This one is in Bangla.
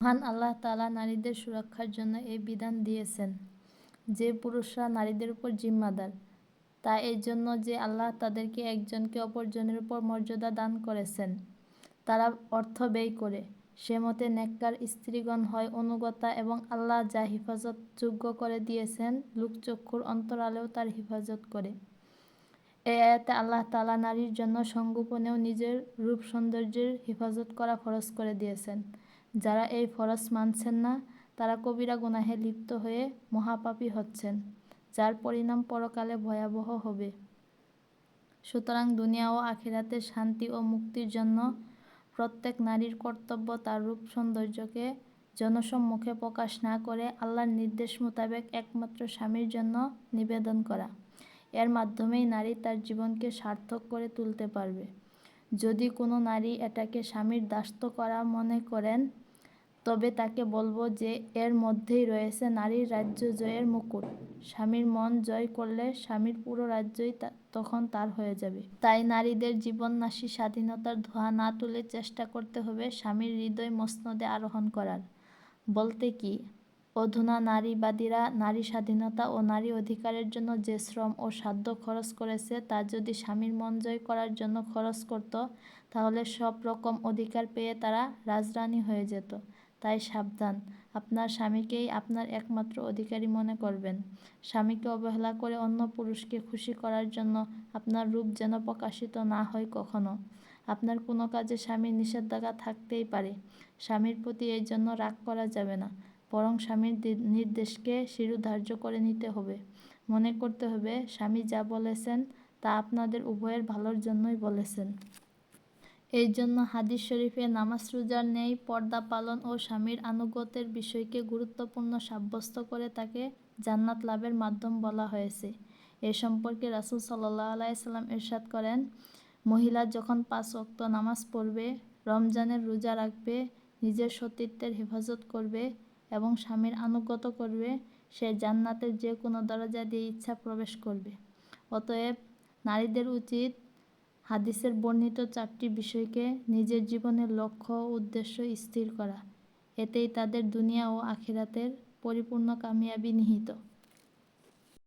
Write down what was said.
মহান আল্লাহ তাআলা নারীদের সুরক্ষার জন্য এই বিধান দিয়েছেন যে পুরুষরা নারীদের উপর জিম্মাদার। তা এই জন্য যে আল্লাহ তাদেরকে একজনকে অপরজনের উপর মর্যাদা দান করেছেন, তারা অর্থ ব্যয় করে। সে মতে নেককার স্ত্রীগণ হয় অনুগতা এবং আল্লাহ যা হিফাজত যোগ্য করে দিয়েছেন লোকচক্ষুর অন্তরালেও তার হেফাজত করে। এ আয়াতে আল্লাহ তালা নারীর জন্য সংগোপনেও নিজের রূপ সৌন্দর্যের হেফাজত করা খরচ করে দিয়েছেন। যারা এই ফরজ মানছেন না, তারা কবিরা গুনাহে লিপ্ত হয়ে মহাপাপী হচ্ছেন, যার পরিণাম পরকালে ভয়াবহ হবে। সুতরাং দুনিয়া ও আখিরাতের শান্তি ও মুক্তির জন্য প্রত্যেক নারীর কর্তব্য তার রূপ সৌন্দর্যকে জনসম্মুখে প্রকাশ না করে আল্লাহর নির্দেশ মোতাবেক একমাত্র স্বামীর জন্য নিবেদন করা। এর মাধ্যমেই নারী তার জীবনকে সার্থক করে তুলতে পারবে। যদি কোনো নারী এটাকে স্বামীর দাস্ত করা মনে করেন তবে তাকে বলব যে, এর মধ্যেই রয়েছে নারীর রাজ্য জয়ের মুকুট। স্বামীর মন জয় করলে স্বামীর পুরো রাজ্যই তখন তার হয়ে যাবে। তাই নারীদের জীবন জীবননাশী স্বাধীনতার ধোঁয়া না তুলে চেষ্টা করতে হবে স্বামীর হৃদয় মসনদে আরোহণ করার। বলতে কি, অধুনা নারীবাদীরা নারী স্বাধীনতা ও নারী অধিকারের জন্য যে শ্রম ও সাধ্য খরচ করেছে, তা যদি স্বামীর মন জয় করার জন্য খরচ করত, তাহলে সব রকম অধিকার পেয়ে তারা রাজরানী হয়ে যেত। তাই সাবধান। আপনার স্বামীকেই আপনার একমাত্র অধিকারী মনে করবেন। স্বামীকে অবহেলা করে অন্য পুরুষকে খুশি করার জন্য আপনার রূপ যেন প্রকাশিত না হয় কখনো। আপনার কোনো কাজে স্বামীর নিষেধাজ্ঞা থাকতেই পারে। স্বামীর প্রতি এই জন্য রাগ করা যাবে না। বরং স্বামীর নির্দেশকে শিরুধার্য করে নিতে হবে। মনে করতে হবে, স্বামী যা বলেছেন তা আপনাদের উভয়ের ভালোর জন্যই বলেছেন। এই জন্য হাদিস শরীফে নামাজ রোজার নেই পর্দা পালন ও স্বামীর আনুগত্যের বিষয়কে গুরুত্বপূর্ণ সাব্যস্ত করে তাকে জান্নাত লাভের মাধ্যম বলা হয়েছে। এ সম্পর্কে রাসুল সাল্লাহ আলাইসাল্লাম এরশাদ করেন, মহিলা যখন পাঁচ অক্ত নামাজ পড়বে, রমজানের রোজা রাখবে, নিজের সতীত্বের হেফাজত করবে এবং স্বামীর আনুগত করবে, সে জান্নাতের যে কোনো দরজা দিয়ে ইচ্ছা প্রবেশ করবে। অতএব নারীদের উচিত হাদিসের বর্ণিত চারটি বিষয়কে নিজের জীবনের লক্ষ্য উদ্দেশ্য স্থির করা। এতেই তাদের দুনিয়া ও আখিরাতের পরিপূর্ণ কামিয়াবি নিহিত।